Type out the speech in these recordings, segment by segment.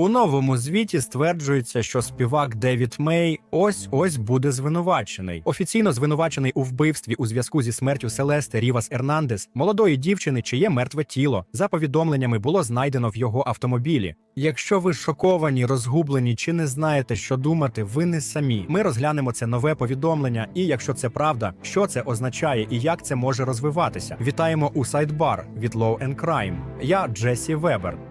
У новому звіті стверджується, що співак Девід Мей ось ось буде звинувачений. Офіційно звинувачений у вбивстві у зв'язку зі смертю Селесте Рівас Ернандес, молодої дівчини, чиє мертве тіло. За повідомленнями було знайдено в його автомобілі. Якщо ви шоковані, розгублені чи не знаєте, що думати, ви не самі. Ми розглянемо це нове повідомлення, і якщо це правда, що це означає і як це може розвиватися. Вітаємо у сайдбар від Law and Crime. Я Джесі Вебер.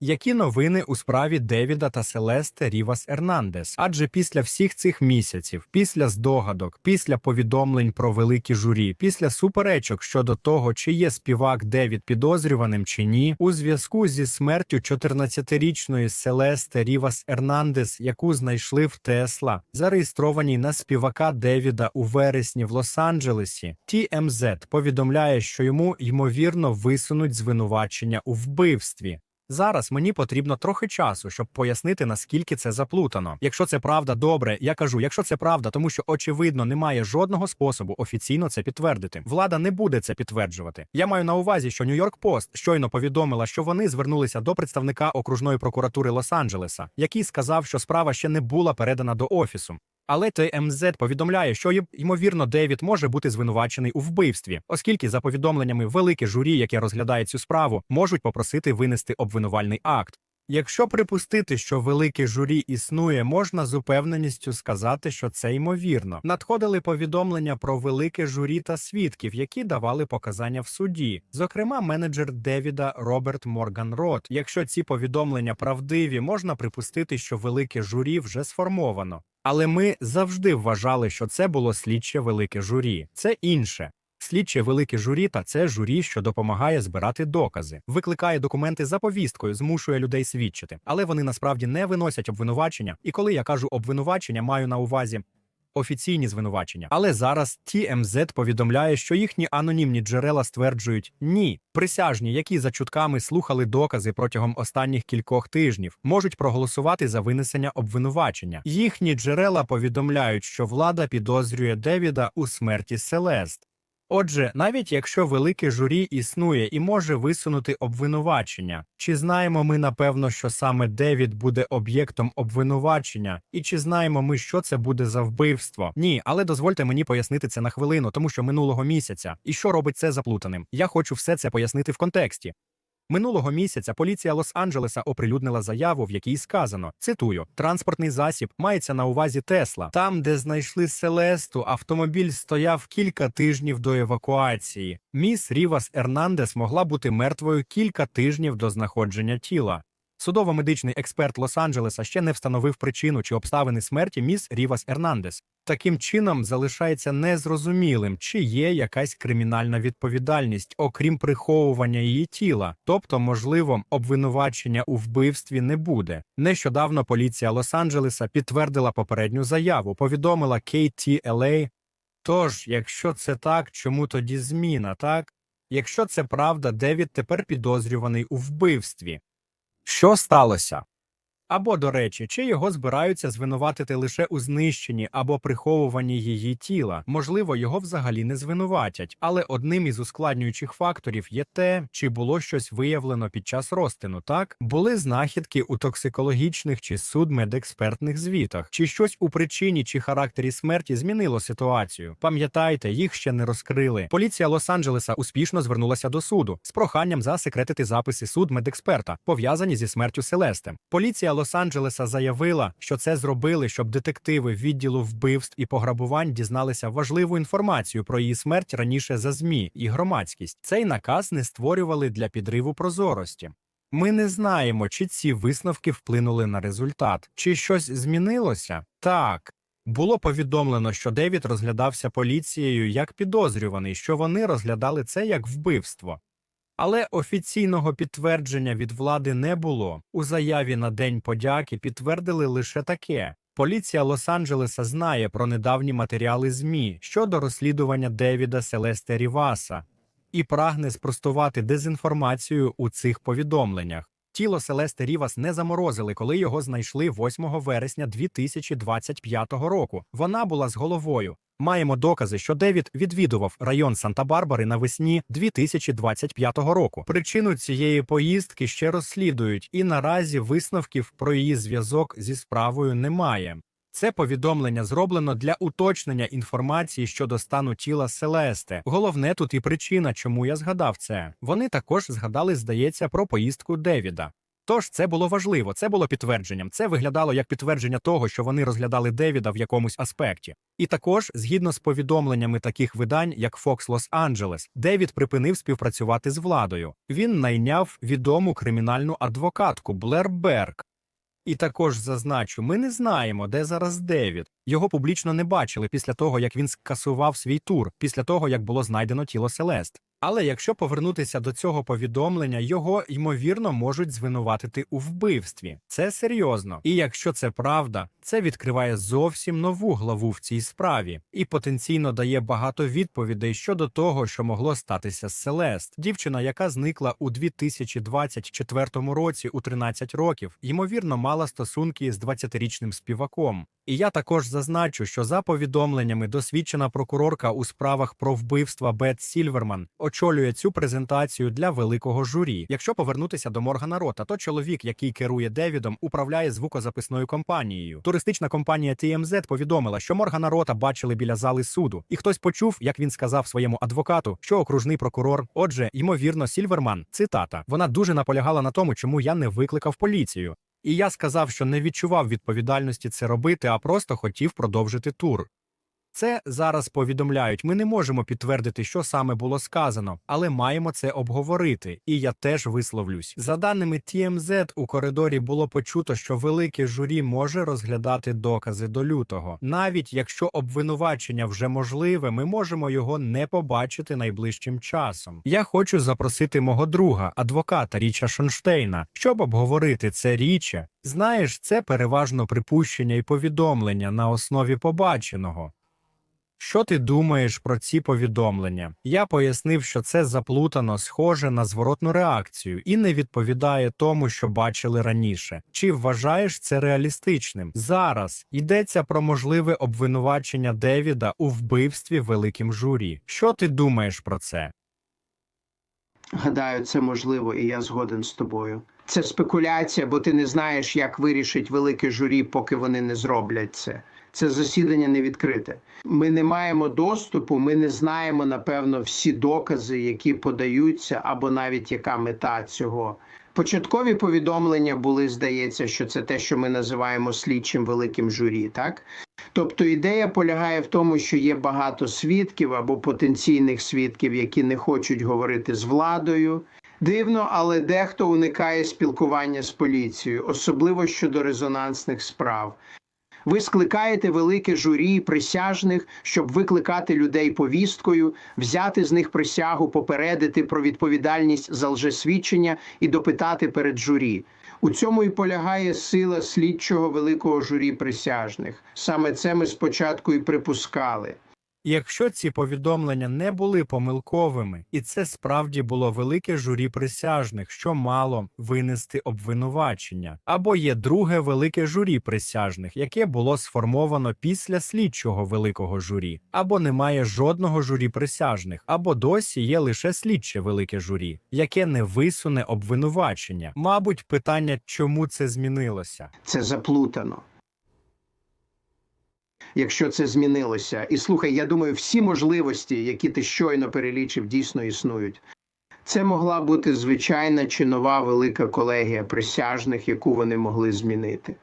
Які новини у справі Девіда та Селесте Рівас Ернандес? Адже після всіх цих місяців, після здогадок, після повідомлень про великі журі, після суперечок щодо того, чи є співак Девід підозрюваним чи ні, у зв'язку зі смертю 14-річної Селесте Рівас Ернандес, яку знайшли в Тесла, зареєстрованій на співака Девіда у вересні в Лос-Анджелесі, TMZ повідомляє, що йому ймовірно висунуть звинувачення у вбивстві. Зараз мені потрібно трохи часу, щоб пояснити, наскільки це заплутано. Якщо це правда, добре, я кажу, якщо це правда, тому що очевидно немає жодного способу офіційно це підтвердити. Влада не буде це підтверджувати. Я маю на увазі, що Нью-Йорк Пост щойно повідомила, що вони звернулися до представника окружної прокуратури Лос-Анджелеса, який сказав, що справа ще не була передана до офісу. Але ТМЗ повідомляє, що ймовірно Девід може бути звинувачений у вбивстві, оскільки за повідомленнями велике журі, яке розглядає цю справу, можуть попросити винести обвинувальний акт. Якщо припустити, що велике журі існує, можна з упевненістю сказати, що це ймовірно. Надходили повідомлення про велике журі та свідків, які давали показання в суді. Зокрема, менеджер Девіда Роберт Морган Рот. Якщо ці повідомлення правдиві, можна припустити, що велике журі вже сформовано. Але ми завжди вважали, що це було слідче велике журі. Це інше. Слідче велике журі та це журі, що допомагає збирати докази, викликає документи за повісткою, змушує людей свідчити. Але вони насправді не виносять обвинувачення. І коли я кажу обвинувачення, маю на увазі офіційні звинувачення. Але зараз TMZ повідомляє, що їхні анонімні джерела стверджують ні. Присяжні, які за чутками слухали докази протягом останніх кількох тижнів, можуть проголосувати за винесення обвинувачення. Їхні джерела повідомляють, що влада підозрює Девіда у смерті Селест. Отже, навіть якщо велике журі існує і може висунути обвинувачення, чи знаємо ми напевно, що саме Девід буде об'єктом обвинувачення, і чи знаємо ми, що це буде за вбивство? Ні, але дозвольте мені пояснити це на хвилину, тому що минулого місяця і що робить це заплутаним. Я хочу все це пояснити в контексті. Минулого місяця поліція Лос-Анджелеса оприлюднила заяву, в якій сказано: цитую: транспортний засіб мається на увазі Тесла. Там, де знайшли Селесту, автомобіль стояв кілька тижнів до евакуації. Міс Рівас Ернандес могла бути мертвою кілька тижнів до знаходження тіла. Судово-медичний експерт Лос-Анджелеса ще не встановив причину чи обставини смерті міс Рівас Ернандес. Таким чином залишається незрозумілим, чи є якась кримінальна відповідальність, окрім приховування її тіла, тобто, можливо, обвинувачення у вбивстві не буде. Нещодавно поліція Лос-Анджелеса підтвердила попередню заяву, повідомила KTLA. Тож, якщо це так, чому тоді зміна, так? Якщо це правда, Девід тепер підозрюваний у вбивстві. Що сталося? Або, до речі, чи його збираються звинуватити лише у знищенні або приховуванні її тіла? Можливо, його взагалі не звинуватять, але одним із ускладнюючих факторів є те, чи було щось виявлено під час розтину, так? Були знахідки у токсикологічних чи судмедекспертних звітах, чи щось у причині чи характері смерті змінило ситуацію. Пам'ятайте, їх ще не розкрили. Поліція Лос-Анджелеса успішно звернулася до суду з проханням засекретити записи судмедексперта, пов'язані зі смертю Селесте. Поліція Лос-Анджелеса заявила, що це зробили, щоб детективи відділу вбивств і пограбувань дізналися важливу інформацію про її смерть раніше за ЗМІ і громадськість. Цей наказ не створювали для підриву прозорості. Ми не знаємо, чи ці висновки вплинули на результат, чи щось змінилося. Так. Було повідомлено, що Девід розглядався поліцією як підозрюваний, що вони розглядали це як вбивство. Але офіційного підтвердження від влади не було. У заяві на День подяки підтвердили лише таке. Поліція Лос-Анджелеса знає про недавні матеріали ЗМІ щодо розслідування Девіда Селесте Ріваса і прагне спростувати дезінформацію у цих повідомленнях. Тіло Селести Рівас не заморозили, коли його знайшли 8 вересня 2025 року. Вона була з головою. Маємо докази, що Девід відвідував район Санта-Барбари навесні 2025 року. Причину цієї поїздки ще розслідують, і наразі висновків про її зв'язок зі справою немає. Це повідомлення зроблено для уточнення інформації щодо стану тіла Селесте. Головне тут і причина, чому я згадав це. Вони також згадали, здається, про поїздку Девіда. Тож це було важливо, це було підтвердженням. Це виглядало як підтвердження того, що вони розглядали Девіда в якомусь аспекті. І також, згідно з повідомленнями таких видань, як Fox Los Angeles, Девід припинив співпрацювати з владою. Він найняв відому кримінальну адвокатку Блер Берг. І також зазначу, ми не знаємо, де зараз Девід. Його публічно не бачили після того, як він скасував свій тур, після того, як було знайдено тіло Селест. Але якщо повернутися до цього повідомлення, його ймовірно можуть звинуватити у вбивстві. Це серйозно. І якщо це правда, це відкриває зовсім нову главу в цій справі і потенційно дає багато відповідей щодо того, що могло статися з Селест. Дівчина, яка зникла у 2024 році у 13 років, ймовірно, мала стосунки з 20-річним співаком. І я також зазначу, що за повідомленнями досвідчена прокурорка у справах про вбивства Бет Сільверман очолює цю презентацію для великого журі. Якщо повернутися до Моргана Рота, то чоловік, який керує Девідом, управляє звукозаписною компанією. Туристична компанія TMZ повідомила, що Моргана Рота бачили біля зали суду, і хтось почув, як він сказав своєму адвокату, що окружний прокурор, отже, ймовірно, Сільверман, цитата, вона дуже наполягала на тому, чому я не викликав поліцію. І я сказав, що не відчував відповідальності це робити, а просто хотів продовжити тур. Це зараз повідомляють. Ми не можемо підтвердити, що саме було сказано, але маємо це обговорити, і я теж висловлюсь. За даними TMZ, у коридорі було почуто, що велике журі може розглядати докази до лютого. Навіть якщо обвинувачення вже можливе, ми можемо його не побачити найближчим часом. Я хочу запросити мого друга, адвоката Річа Шонштейна, щоб обговорити це річе. Знаєш, це переважно припущення і повідомлення на основі побаченого. Що ти думаєш про ці повідомлення? Я пояснив, що це заплутано, схоже на зворотну реакцію і не відповідає тому, що бачили раніше. Чи вважаєш це реалістичним? Зараз йдеться про можливе обвинувачення Девіда у вбивстві великим журі. Що ти думаєш про це? Гадаю, це можливо, і я згоден з тобою. Це спекуляція, бо ти не знаєш, як вирішить велике журі, поки вони не зроблять це. Це засідання не відкрите. Ми не маємо доступу, ми не знаємо напевно всі докази, які подаються, або навіть яка мета цього. Початкові повідомлення були, здається, що це те, що ми називаємо слідчим великим журі, так? Тобто ідея полягає в тому, що є багато свідків або потенційних свідків, які не хочуть говорити з владою. Дивно, але дехто уникає спілкування з поліцією, особливо щодо резонансних справ. Ви скликаєте велике журі присяжних, щоб викликати людей повісткою, взяти з них присягу, попередити про відповідальність за лжесвідчення і допитати перед журі. У цьому і полягає сила слідчого великого журі присяжних. Саме це ми спочатку і припускали. Якщо ці повідомлення не були помилковими, і це справді було велике журі присяжних, що мало винести обвинувачення, або є друге велике журі присяжних, яке було сформовано після слідчого великого журі, або немає жодного журі присяжних, або досі є лише слідче велике журі, яке не висуне обвинувачення. Мабуть, питання, чому це змінилося. Це заплутано. Якщо це змінилося, і слухай, я думаю, всі можливості, які ти щойно перелічив, дійсно існують. Це могла бути звичайна чи нова велика колегія присяжних, яку вони могли змінити.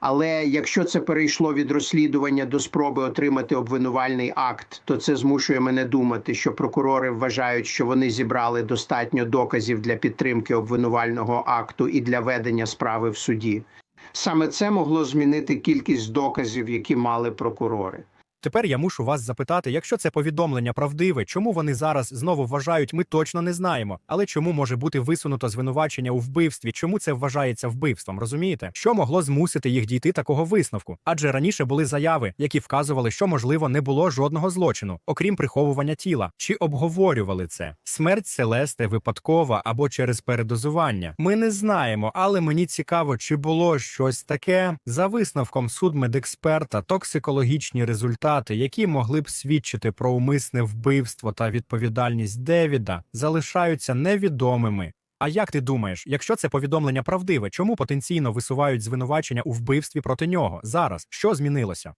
Але якщо це перейшло від розслідування до спроби отримати обвинувальний акт, то це змушує мене думати, що прокурори вважають, що вони зібрали достатньо доказів для підтримки обвинувального акту і для ведення справи в суді. Саме це могло змінити кількість доказів, які мали прокурори. Тепер я мушу вас запитати, якщо це повідомлення правдиве, чому вони зараз знову вважають, ми точно не знаємо. Але чому може бути висунуто звинувачення у вбивстві? Чому це вважається вбивством? Розумієте? Що могло змусити їх дійти такого висновку? Адже раніше були заяви, які вказували, що можливо не було жодного злочину, окрім приховування тіла. Чи обговорювали це? Смерть Селести випадкова або через передозування? Ми не знаємо, але мені цікаво, чи було щось таке за висновком судмедексперта, токсикологічні результати, які могли б свідчити про умисне вбивство та відповідальність Девіда, залишаються невідомими. А як ти думаєш, якщо це повідомлення правдиве, чому потенційно висувають звинувачення у вбивстві проти нього зараз? Що змінилося?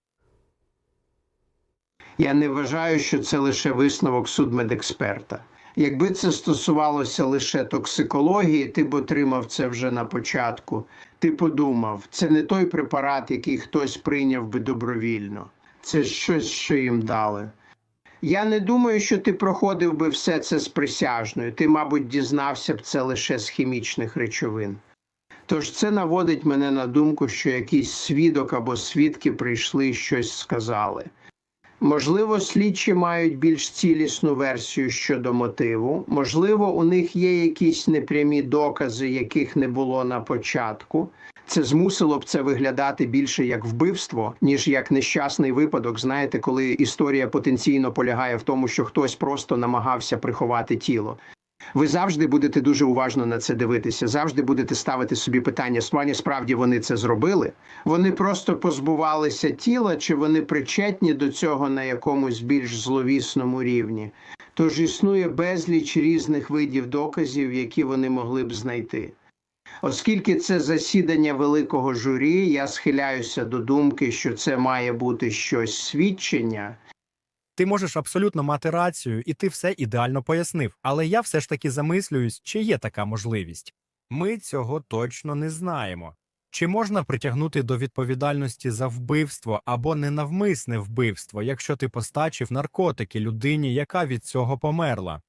Я не вважаю, що це лише висновок судмедексперта. Якби це стосувалося лише токсикології, ти б отримав це вже на початку. Ти подумав, це не той препарат, який хтось прийняв би добровільно. Це щось, що їм дали. Я не думаю, що ти проходив би все це з присяжною. Ти, мабуть, дізнався б це лише з хімічних речовин. Тож це наводить мене на думку, що якийсь свідок або свідки прийшли і щось сказали. Можливо, слідчі мають більш цілісну версію щодо мотиву. Можливо, у них є якісь непрямі докази, яких не було на початку. Це змусило б це виглядати більше як вбивство, ніж як нещасний випадок. Знаєте, коли історія потенційно полягає в тому, що хтось просто намагався приховати тіло. Ви завжди будете дуже уважно на це дивитися, завжди будете ставити собі питання, «Смані, справді вони це зробили. Вони просто позбувалися тіла, чи вони причетні до цього на якомусь більш зловісному рівні. Тож існує безліч різних видів доказів, які вони могли б знайти. Оскільки це засідання великого журі, я схиляюся до думки, що це має бути щось свідчення, Ти можеш абсолютно мати рацію, і ти все ідеально пояснив. Але я все ж таки замислююсь, чи є така можливість. Ми цього точно не знаємо. Чи можна притягнути до відповідальності за вбивство або ненавмисне вбивство, якщо ти постачив наркотики людині, яка від цього померла?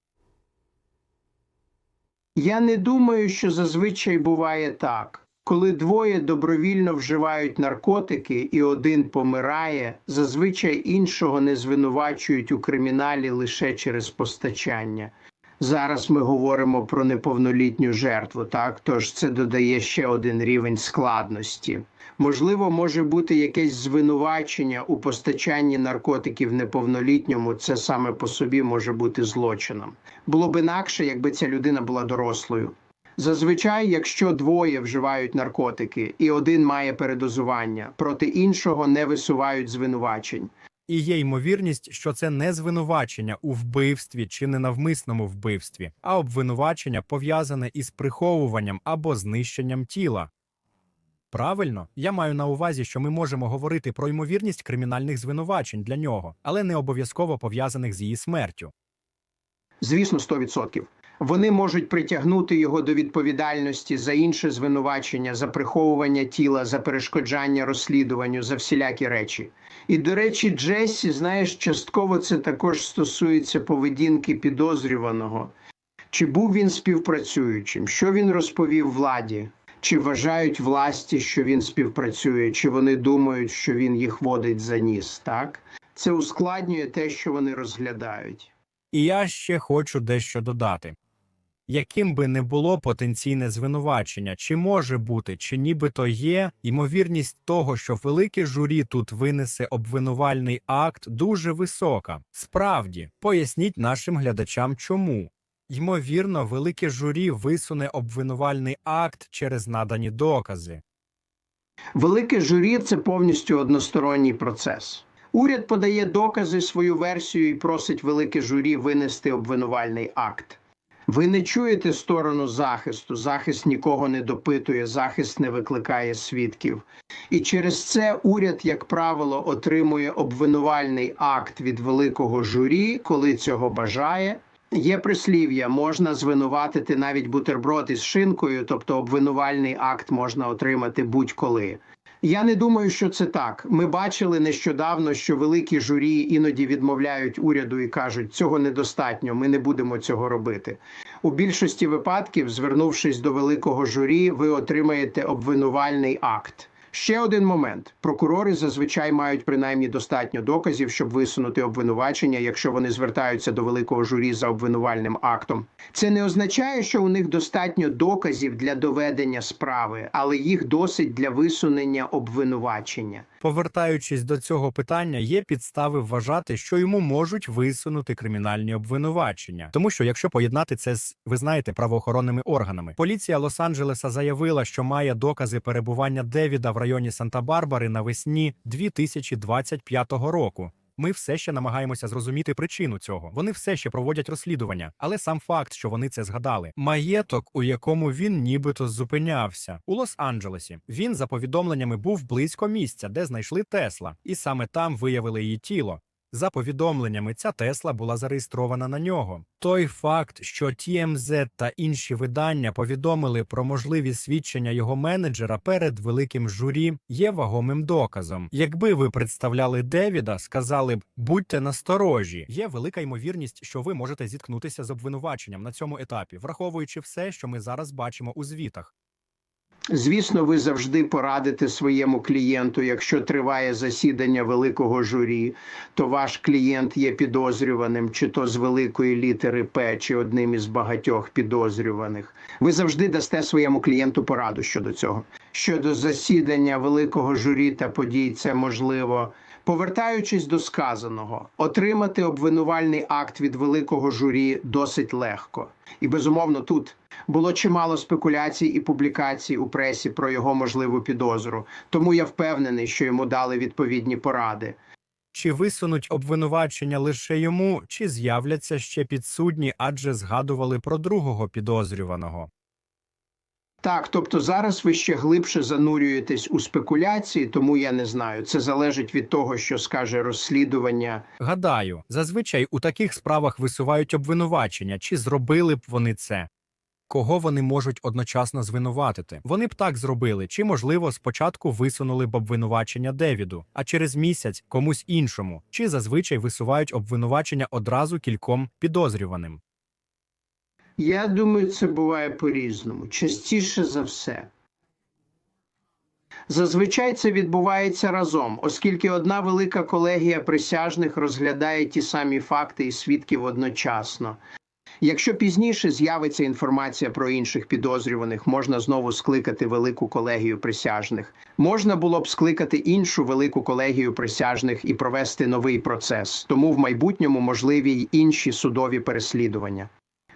Я не думаю, що зазвичай буває так. Коли двоє добровільно вживають наркотики і один помирає, зазвичай іншого не звинувачують у криміналі лише через постачання. Зараз ми говоримо про неповнолітню жертву, так тож це додає ще один рівень складності. Можливо, може бути якесь звинувачення у постачанні наркотиків неповнолітньому. Це саме по собі може бути злочином. Було б інакше, якби ця людина була дорослою. Зазвичай, якщо двоє вживають наркотики і один має передозування, проти іншого не висувають звинувачень. І є ймовірність, що це не звинувачення у вбивстві чи ненавмисному вбивстві, а обвинувачення пов'язане із приховуванням або знищенням тіла. Правильно, я маю на увазі, що ми можемо говорити про ймовірність кримінальних звинувачень для нього, але не обов'язково пов'язаних з її смертю. Звісно, 100%. Вони можуть притягнути його до відповідальності за інше звинувачення, за приховування тіла, за перешкоджання розслідуванню, за всілякі речі. І, до речі, Джесі, знаєш, частково це також стосується поведінки підозрюваного. Чи був він співпрацюючим? Що він розповів владі? Чи вважають власті, що він співпрацює, чи вони думають, що він їх водить за ніс? Так це ускладнює те, що вони розглядають. І я ще хочу дещо додати. Яким би не було потенційне звинувачення, чи може бути, чи нібито є, ймовірність того, що велике журі тут винесе обвинувальний акт, дуже висока. Справді, поясніть нашим глядачам, чому. Ймовірно, велике журі висуне обвинувальний акт через надані докази. Велике журі це повністю односторонній процес. Уряд подає докази, свою версію і просить велике журі винести обвинувальний акт. Ви не чуєте сторону захисту, захист нікого не допитує, захист не викликає свідків. І через це уряд, як правило, отримує обвинувальний акт від великого журі, коли цього бажає. Є прислів'я, можна звинуватити навіть бутерброд із шинкою, тобто обвинувальний акт можна отримати будь-коли. Я не думаю, що це так. Ми бачили нещодавно, що великі журі іноді відмовляють уряду і кажуть, цього недостатньо, ми не будемо цього робити. У більшості випадків, звернувшись до великого журі, ви отримаєте обвинувальний акт. Ще один момент: прокурори зазвичай мають принаймні достатньо доказів, щоб висунути обвинувачення, якщо вони звертаються до великого журі за обвинувальним актом. Це не означає, що у них достатньо доказів для доведення справи, але їх досить для висунення обвинувачення. Повертаючись до цього питання, є підстави вважати, що йому можуть висунути кримінальні обвинувачення, тому що якщо поєднати це з ви знаєте правоохоронними органами, поліція Лос-Анджелеса заявила, що має докази перебування Девіда в районі Санта-Барбари навесні 2025 року. Ми все ще намагаємося зрозуміти причину цього. Вони все ще проводять розслідування, але сам факт, що вони це згадали, маєток, у якому він нібито зупинявся у Лос-Анджелесі. Він за повідомленнями був близько місця, де знайшли Тесла, і саме там виявили її тіло. За повідомленнями, ця Тесла була зареєстрована на нього. Той факт, що TMZ та інші видання повідомили про можливі свідчення його менеджера перед великим журі, є вагомим доказом. Якби ви представляли Девіда, сказали б будьте насторожі. Є велика ймовірність, що ви можете зіткнутися з обвинуваченням на цьому етапі, враховуючи все, що ми зараз бачимо у звітах. Звісно, ви завжди порадите своєму клієнту, якщо триває засідання великого журі, то ваш клієнт є підозрюваним, чи то з великої літери П, чи одним із багатьох підозрюваних. Ви завжди дасте своєму клієнту пораду щодо цього. Щодо засідання великого журі та подій, це можливо. Повертаючись до сказаного, отримати обвинувальний акт від великого журі досить легко. І безумовно тут було чимало спекуляцій і публікацій у пресі про його можливу підозру. Тому я впевнений, що йому дали відповідні поради. Чи висунуть обвинувачення лише йому, чи з'являться ще підсудні, адже згадували про другого підозрюваного. Так, тобто зараз ви ще глибше занурюєтесь у спекуляції, тому я не знаю. Це залежить від того, що скаже розслідування. Гадаю, зазвичай у таких справах висувають обвинувачення, чи зробили б вони це. Кого вони можуть одночасно звинуватити? Вони б так зробили, чи, можливо, спочатку висунули б обвинувачення Девіду, а через місяць комусь іншому, чи зазвичай висувають обвинувачення одразу кільком підозрюваним. Я думаю, це буває по-різному, частіше за все. Зазвичай це відбувається разом, оскільки одна велика колегія присяжних розглядає ті самі факти і свідків одночасно. Якщо пізніше з'явиться інформація про інших підозрюваних, можна знову скликати велику колегію присяжних. Можна було б скликати іншу велику колегію присяжних і провести новий процес, тому в майбутньому можливі й інші судові переслідування.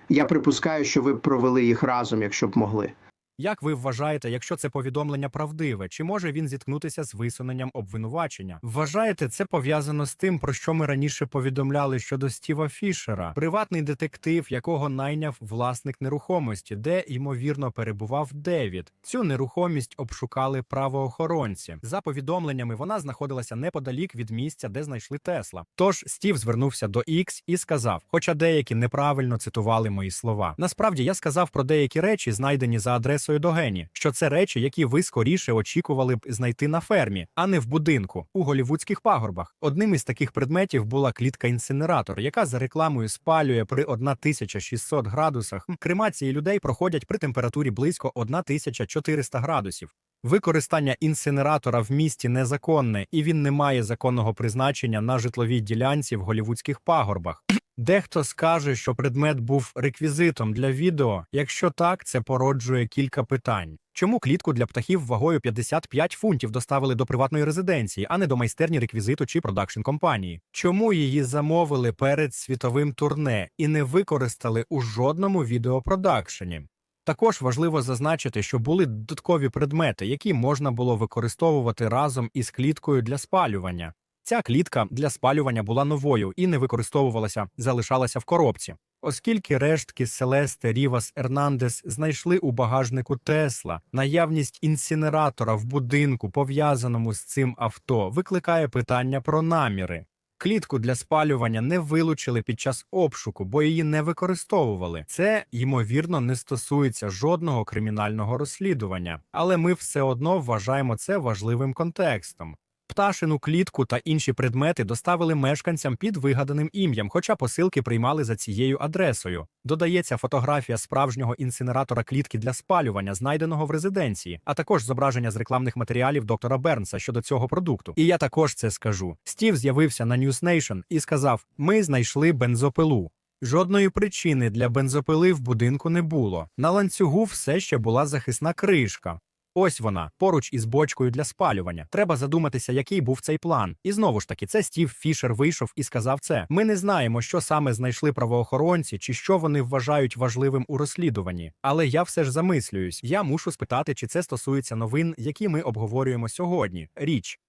Я припускаю, що ви провели їх разом, якщо б могли. Як ви вважаєте, якщо це повідомлення правдиве, чи може він зіткнутися з висуненням обвинувачення? Вважаєте, це пов'язано з тим, про що ми раніше повідомляли щодо Стіва Фішера, приватний детектив, якого найняв власник нерухомості, де ймовірно перебував Девід. Цю нерухомість обшукали правоохоронці. За повідомленнями, вона знаходилася неподалік від місця, де знайшли Тесла. Тож Стів звернувся до Ікс і сказав: хоча деякі неправильно цитували мої слова. Насправді я сказав про деякі речі, знайдені за адресою до Гені, що це речі, які ви скоріше очікували б знайти на фермі, а не в будинку у голівудських пагорбах. Одним із таких предметів була клітка інсинератор, яка за рекламою спалює при 1600 градусах. Кремації людей проходять при температурі близько 1400 градусів. Використання інсинератора в місті незаконне, і він не має законного призначення на житловій ділянці в голівудських пагорбах. Дехто скаже, що предмет був реквізитом для відео. Якщо так, це породжує кілька питань. Чому клітку для птахів вагою 55 фунтів доставили до приватної резиденції, а не до майстерні реквізиту чи продакшн компанії? Чому її замовили перед світовим турне і не використали у жодному відеопродакшені? Також важливо зазначити, що були додаткові предмети, які можна було використовувати разом із кліткою для спалювання. Ця клітка для спалювання була новою і не використовувалася, залишалася в коробці. Оскільки рештки Селесте Рівас Ернандес знайшли у багажнику Тесла, наявність інсинератора в будинку, пов'язаному з цим авто, викликає питання про наміри. Клітку для спалювання не вилучили під час обшуку, бо її не використовували. Це, ймовірно, не стосується жодного кримінального розслідування, але ми все одно вважаємо це важливим контекстом. Пташину клітку та інші предмети доставили мешканцям під вигаданим ім'ям, хоча посилки приймали за цією адресою. Додається фотографія справжнього інсинератора клітки для спалювання, знайденого в резиденції, а також зображення з рекламних матеріалів доктора Бернса щодо цього продукту. І я також це скажу. Стів з'явився на News Nation і сказав: Ми знайшли бензопилу. Жодної причини для бензопили в будинку не було. На ланцюгу все ще була захисна кришка. Ось вона, поруч із бочкою для спалювання. Треба задуматися, який був цей план. І знову ж таки, це Стів Фішер вийшов і сказав це. Ми не знаємо, що саме знайшли правоохоронці, чи що вони вважають важливим у розслідуванні. Але я все ж замислююсь. Я мушу спитати, чи це стосується новин, які ми обговорюємо сьогодні. Річ.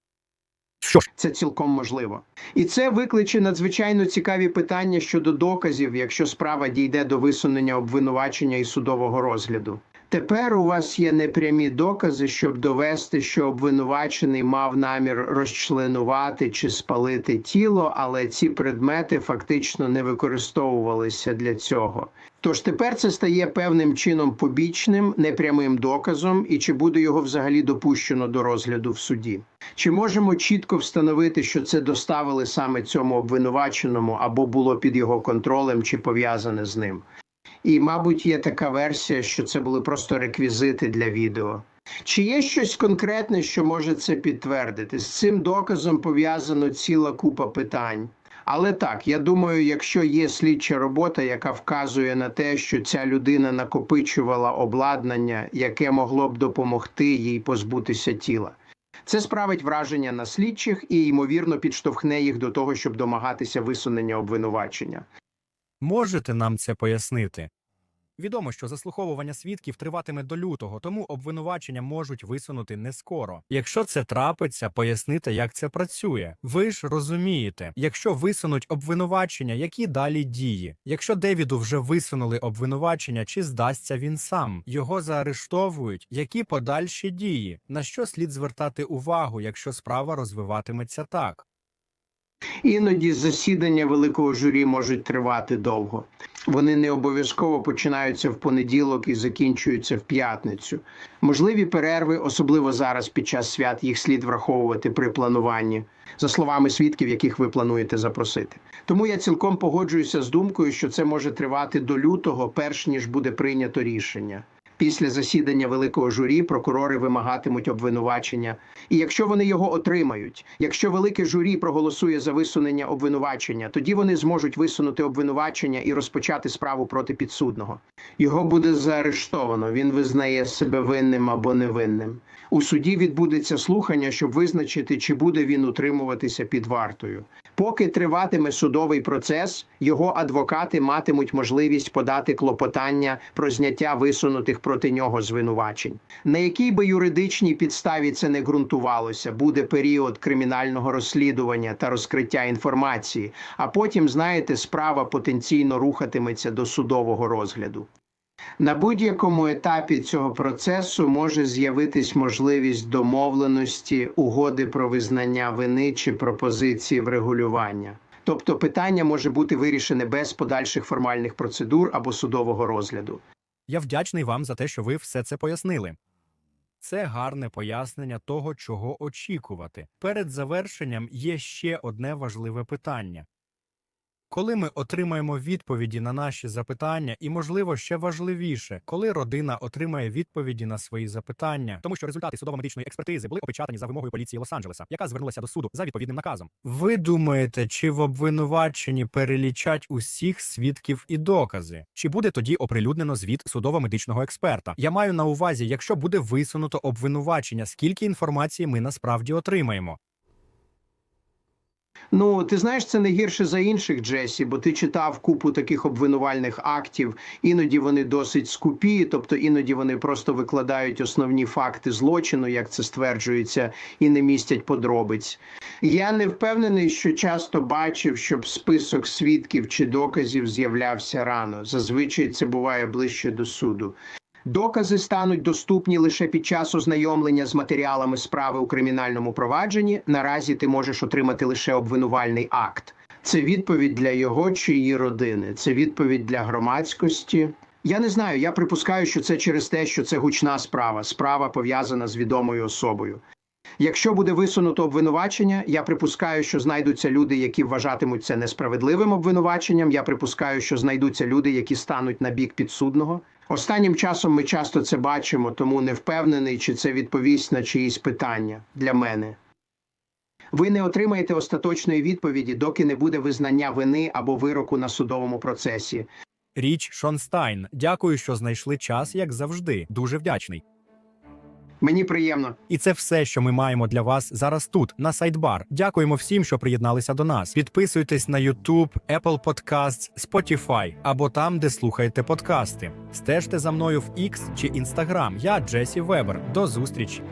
Що ж, Це цілком можливо. І це викличе надзвичайно цікаві питання щодо доказів, якщо справа дійде до висунення обвинувачення і судового розгляду. Тепер у вас є непрямі докази, щоб довести, що обвинувачений мав намір розчленувати чи спалити тіло, але ці предмети фактично не використовувалися для цього. Тож тепер це стає певним чином побічним, непрямим доказом, і чи буде його взагалі допущено до розгляду в суді. Чи можемо чітко встановити, що це доставили саме цьому обвинуваченому або було під його контролем чи пов'язане з ним? І, мабуть, є така версія, що це були просто реквізити для відео. Чи є щось конкретне, що може це підтвердити? З цим доказом пов'язано ціла купа питань. Але так, я думаю, якщо є слідча робота, яка вказує на те, що ця людина накопичувала обладнання, яке могло б допомогти їй позбутися тіла. Це справить враження на слідчих і, ймовірно, підштовхне їх до того, щоб домагатися висунення обвинувачення. Можете нам це пояснити? Відомо, що заслуховування свідків триватиме до лютого, тому обвинувачення можуть висунути не скоро. Якщо це трапиться, пояснити, як це працює. Ви ж розумієте, якщо висунуть обвинувачення, які далі дії? Якщо Девіду вже висунули обвинувачення, чи здасться він сам? Його заарештовують. Які подальші дії? На що слід звертати увагу, якщо справа розвиватиметься так? Іноді засідання великого журі можуть тривати довго. Вони не обов'язково починаються в понеділок і закінчуються в п'ятницю. Можливі перерви, особливо зараз під час свят, їх слід враховувати при плануванні, за словами свідків, яких ви плануєте запросити. Тому я цілком погоджуюся з думкою, що це може тривати до лютого, перш ніж буде прийнято рішення. Після засідання великого журі прокурори вимагатимуть обвинувачення. І якщо вони його отримають, якщо велике журі проголосує за висунення обвинувачення, тоді вони зможуть висунути обвинувачення і розпочати справу проти підсудного. Його буде заарештовано. Він визнає себе винним або невинним. У суді відбудеться слухання, щоб визначити, чи буде він утримуватися під вартою. Поки триватиме судовий процес, його адвокати матимуть можливість подати клопотання про зняття висунутих проти нього звинувачень. На якій би юридичній підставі це не ґрунтувалося, буде період кримінального розслідування та розкриття інформації, а потім, знаєте, справа потенційно рухатиметься до судового розгляду. На будь-якому етапі цього процесу може з'явитись можливість домовленості, угоди про визнання вини чи пропозиції врегулювання. Тобто питання може бути вирішене без подальших формальних процедур або судового розгляду. Я вдячний вам за те, що ви все це пояснили. Це гарне пояснення того, чого очікувати. Перед завершенням є ще одне важливе питання. Коли ми отримаємо відповіді на наші запитання, і, можливо, ще важливіше, коли родина отримає відповіді на свої запитання, тому що результати судово-медичної експертизи були опечатані за вимогою поліції Лос-Анджелеса, яка звернулася до суду за відповідним наказом. Ви думаєте, чи в обвинуваченні перелічать усіх свідків і докази? Чи буде тоді оприлюднено звіт судово-медичного експерта? Я маю на увазі, якщо буде висунуто обвинувачення, скільки інформації ми насправді отримаємо? Ну, ти знаєш, це не гірше за інших Джесі, бо ти читав купу таких обвинувальних актів. Іноді вони досить скупі, тобто іноді вони просто викладають основні факти злочину, як це стверджується, і не містять подробиць. Я не впевнений, що часто бачив, щоб список свідків чи доказів з'являвся рано. Зазвичай це буває ближче до суду. Докази стануть доступні лише під час ознайомлення з матеріалами справи у кримінальному провадженні. Наразі ти можеш отримати лише обвинувальний акт. Це відповідь для його чи її родини. Це відповідь для громадськості. Я не знаю. Я припускаю, що це через те, що це гучна справа, справа пов'язана з відомою особою. Якщо буде висунуто обвинувачення, я припускаю, що знайдуться люди, які вважатимуть це несправедливим обвинуваченням. Я припускаю, що знайдуться люди, які стануть на бік підсудного. Останнім часом ми часто це бачимо, тому не впевнений, чи це відповість на чиїсь питання для мене. Ви не отримаєте остаточної відповіді, доки не буде визнання вини або вироку на судовому процесі. Річ Шонстайн. Дякую, що знайшли час, як завжди. Дуже вдячний. Мені приємно. І це все, що ми маємо для вас зараз тут, на Сайдбар. Дякуємо всім, що приєдналися до нас. Підписуйтесь на YouTube, Apple Podcasts, Spotify або там, де слухаєте подкасти. Стежте за мною в X чи Instagram. Я Джесі Вебер. До зустрічі.